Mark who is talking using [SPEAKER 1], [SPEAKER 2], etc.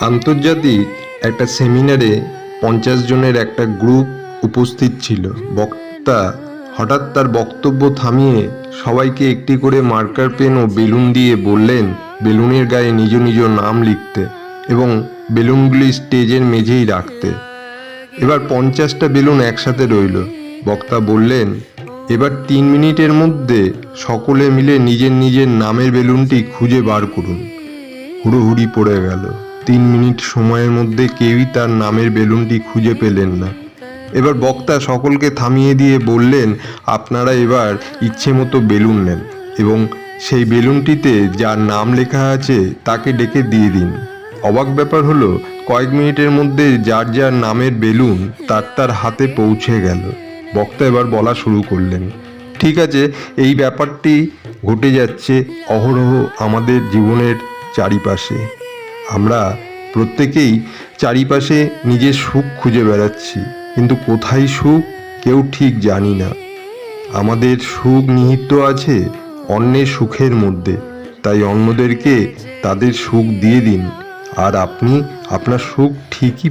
[SPEAKER 1] আন্তর্জাতিক একটা সেমিনারে পঞ্চাশ জনের একটা গ্রুপ উপস্থিত ছিল। বক্তা হঠাৎ তার বক্তব্য থামিয়ে সবাইকে একটি করে মার্কার পেন ও বেলুন দিয়ে বললেন, বেলুনের গায়ে নিজ নিজ নাম লিখতে এবং বেলুনগুলি স্টেজের মেঝেই রাখতে। এবার পঞ্চাশটা বেলুন একসাথে রইল। বক্তা বললেন, এবার তিন মিনিটের মধ্যে সকলে মিলে নিজের নিজের নামের বেলুনটি খুঁজে বার করুন। হুড়োহুড়ি পড়ে গেল। তিন মিনিট সময়ের মধ্যে কেউই তার নামের বেলুনটি খুঁজে পেলেন না। এবার বক্তা সকলকে থামিয়ে দিয়ে বললেন, আপনারা এবার ইচ্ছে মতো বেলুন নেন এবং সেই বেলুনটিতে যার নাম লেখা আছে তাকে ডেকে দিয়ে দিন। অবাক ব্যাপার হলো, কয়েক মিনিটের মধ্যে যার যার নামের বেলুন তার তার হাতে পৌঁছে গেল। বক্তা এবার বলা শুরু করলেন, ঠিক আছে, এই ব্যাপারটি ঘটে যাচ্ছে, অহরহ আমাদের জীবনের চারিপাশে। আমরা প্রত্যেকেই চারিপাশে নিজের সুখ খুঁজে বেড়াচ্ছি, কিন্তু কোথায় সুখ কেউ ঠিক জানি না। আমাদের সুখ নিহিত আছে অন্যের সুখের মধ্যে, তাই অন্যদেরকে তাদের সুখ দিয়ে দিন, আর আপনি আপনার সুখ ঠিকই